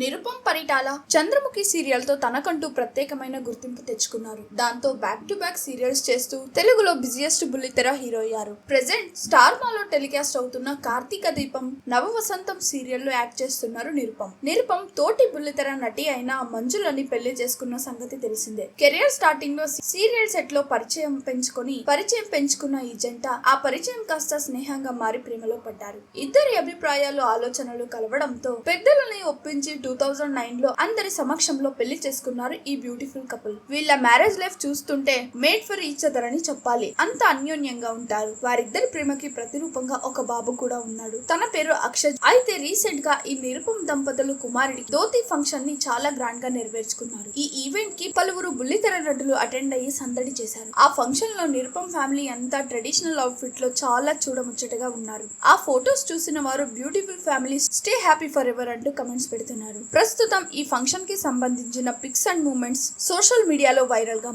నిరుపం పరిటాల చంద్రముఖి సీరియల్తో తనకంటూ ప్రత్యేకమైన గుర్తింపు తెచ్చుకున్నారు. దాంతో బ్యాక్ టు బ్యాక్ సీరియల్స్ చేస్తూ తెలుగులో బిజియెస్ట్ బుల్లితెర హీరో అయ్యారు. ప్రెసెంట్ స్టార్ మాలో టెలికాస్ట్ అవుతున్న కార్తీక దీపం నవ వసంతం సీరియల్లో యాక్ట్ చేస్తున్నారు నిరుపం. నిరుపం తోటి బుల్లితెర నటి అయిన మంజులని పెళ్ళి చేసుకున్న సంగతి తెలిసిందే. కెరియర్ స్టార్టింగ్లో సీరియల్ సెట్లో పరిచయం పెంచుకొని పరిచయం పెంచుకున్న ఈ జంట ఆ పరిచయం కాస్త స్నేహంగా మారి ప్రేమలో పడ్డారు. ఇద్దరి అభిప్రాయాలు ఆలోచనలు కలవడంతో పెద్దలని ఒప్పించి టూ థౌజండ్ నైన్లో అందరి సమక్షంలో పెళ్ళి చేసుకున్నారు ఈ బ్యూటిఫుల్ కపుల్. వీళ్ళ మ్యారేజ్ లైఫ్ చూస్తుంటే మేడ్ ఫర్ ఈచ్ అదర్ అని చెప్పాలి. అంత అన్యోన్యంగా ఉంటారు. వారిద్దరి ప్రేమకి ప్రతిరూపంగా ఒక బాబు కూడా ఉన్నాడు. తన పేరు అక్షయ్ అయితే రీసెంట్గా ఈ నిరుపం దంపతులు కుమారుడి ధోతి ఫంక్షన్ని చాలా గ్రాండ్గా నెరవేర్చుకున్నారు. ఈ ఈవెంట్కి పలువురు బుల్లితెర నటులు అటెండ్ అయ్యి సందడి చేశారు. ఆ ఫంక్షన్లో నిరుపం ఫ్యామిలీ అంతా ట్రెడిషనల్ అవుట్ఫిట్లో చాలా చూడముచ్చటగా ఉన్నారు. ఆ ఫొటోస్ చూసిన వారు beautiful family stay happy forever అంటూ కమెంట్స్ పెడుతున్నారు. ప్రస్తుతం ఈ ఫంక్షన్కి సంబంధించిన పిక్స్ అండ్ మూమెంట్స్ సోషల్ మీడియాలో వైరల్గా